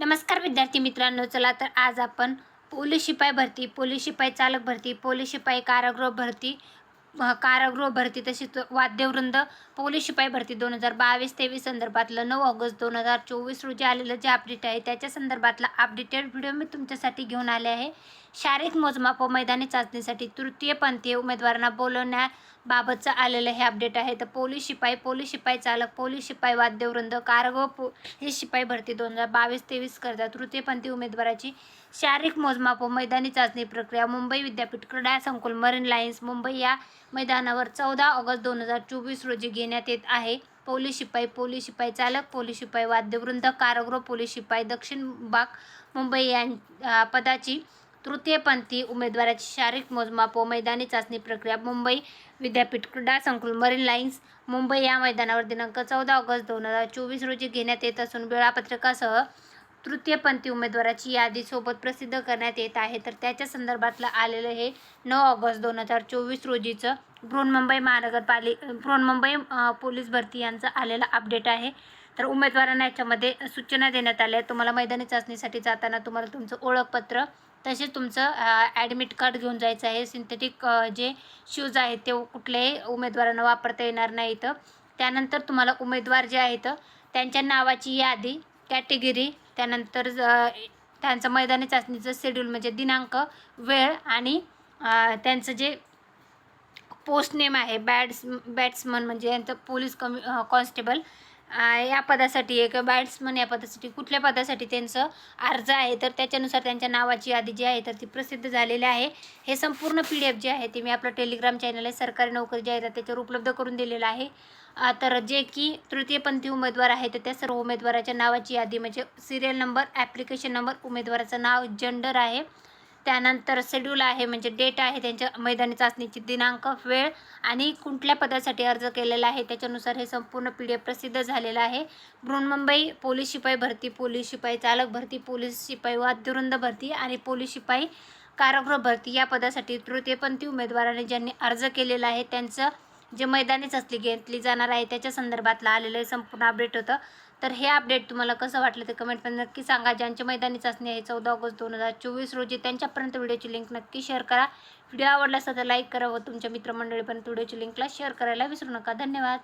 नमस्कार विद्यार्थी मित्रांनो चला तर आज आपण पोलीस शिपाई भरती पोलीस शिपाई चालक भरती पोलीस शिपाई कारागृह भरती कारागृह भरती तसेच वाद्यवृंद पोलीस शिपाई भरती दोन हजार बावीस तेवीस संदर्भातलं नऊ ऑगस्ट दोन हजार चोवीस रोजी आलेलं जे अपडेट आहे त्याच्या संदर्भातला अपडेटेड व्हिडिओ मी तुमच्यासाठी घेऊन आले आहे. शारीरिक मोजमाप व मैदानी चाचणीसाठी तृतीयपंथीय उमेदवारांना बोलवण्याबाबतचं आलेलं हे अपडेट आहे. तर पोलीस शिपाई पोलीस शिपाई चालक पोलीस शिपाई वाद्यवृंद कारगो पो हे शिपाई भरती दोन हजार बावीस तेवीस करता तृतीयपंथी उमेदवाराची शारीरिक मोजमाप व मैदानी चाचणी प्रक्रिया मुंबई विद्यापीठ क्रीडा संकुल मरीन लाईन्स मुंबई या मैदानावर चौदा ऑगस्ट दोन हजार चोवीस रोजी घेण्यात येत आहे. पोलीस शिपाई पोलीस शिपाई चालक पोलीस शिपाई वाद्यवृंद कारागृह पोलीस शिपाई दक्षिण बाग मुंबई यां पदाची तृतीयपंथी उमेदवाराची शारीरिक मोजमाप व मैदानी चाचणी प्रक्रिया मुंबई विद्यापीठ क्रीडा संकुल मरीन लाईन्स मुंबई या मैदानावर दिनांक चौदा ऑगस्ट दोन हजार चोवीस रोजी घेण्यात येत असून वेळापत्रकासह तृतीयपंथी उमेदवाराची यादी सोबत प्रसिद्ध करण्यात येत आहे. तर त्याच्या संदर्भातलं आलेलं हे नऊ ऑगस्ट दोन हजार चोवीस रोजीचं बृहन्मुंबई महानगरपालिक बृहन्मुंबई पोलीस भरती यांचं आलेलं अपडेट आहे. तर उमेदवारांना याच्यामध्ये सूचना देण्यात आल्या. आहेत तुम्हाला मैदानी चाचणीसाठी जाताना तुम्हाला तुमचं ओळखपत्र तसेच तुमचं ॲडमिट कार्ड घेऊन जायचं आहे. सिंथेटिक जे शूज आहेत ते कुठल्याही उमेदवारांना वापरता येणार नाहीत त्यानंतर तुम्हाला उमेदवार जे आहेत त्यांच्या नावाची यादी कॅटेगरी त्यानंतर त्यांचं मैदानी चाचणीचं शेड्यूल म्हणजे दिनांक वेळ आणि त्यांचं जे पोस्ट नेम आहे बॅट्स बॅट्समन म्हणजे यांचं पोलीस कमी कॉन्स्टेबल या पदासाठी एक बॅट्समन या पदासाठी कुठल्या पदासाठी त्यांचं अर्ज आहे तर त्याच्यानुसार त्यांच्या नावाची यादी जी आहे तर ती प्रसिद्ध झालेली आहे. हे संपूर्ण पी डी एफ जे आहे ते मी आपलं टेलिग्राम चॅनल आहे सरकारी नोकरी जे आहे त्याच्यावर उपलब्ध करून दिलेलं आहे. तर जे की तृतीयपंथी उमेदवार आहे तर त्या सर्व उमेदवाराच्या नावाची यादी म्हणजे सिरियल नंबर ॲप्लिकेशन नंबर उमेदवाराचं नाव जेंडर आहे. त्यानंतर शेड्यूल आहे म्हणजे डेट आहे त्यांच्या मैदानी चाचणीची दिनांक वेळ आणि कुठल्या पदासाठी अर्ज केलेला आहे त्याच्यानुसार हे संपूर्ण पी डी एफ प्रसिद्ध झालेलं आहे. बृहन्मुंबई पोलीस शिपाई भरती पोलीस शिपाई चालक भरती पोलीस शिपाई वाद्यवृंद भरती आणि पोलीस शिपाई कारागृह भरती. या पदासाठी तृतीयपंथी उमेदवाराने ज्यांनी अर्ज केलेला आहे त्यांचं जे मैदानी चाचणी घेतली जाणार आहे त्याच्या संदर्भातलं आलेलं संपूर्ण अपडेट होतं. तर हे अपडेट तुम्हाला कसं वाटलं ते कमेंटमध्ये नक्की सांगा. ज्यांची मैदानी चाचणी आहे चौदा ऑगस्ट दोन हजार चोवीस रोजी त्यांच्यापर्यंत व्हिडिओची लिंक नक्की शेअर करा. व्हिडिओ आवडला असता तर लाईक करा व तुमच्या मित्रमंडळीपर्यंत व्हिडिओची लिंकला शेअर करायला विसरू नका. धन्यवाद.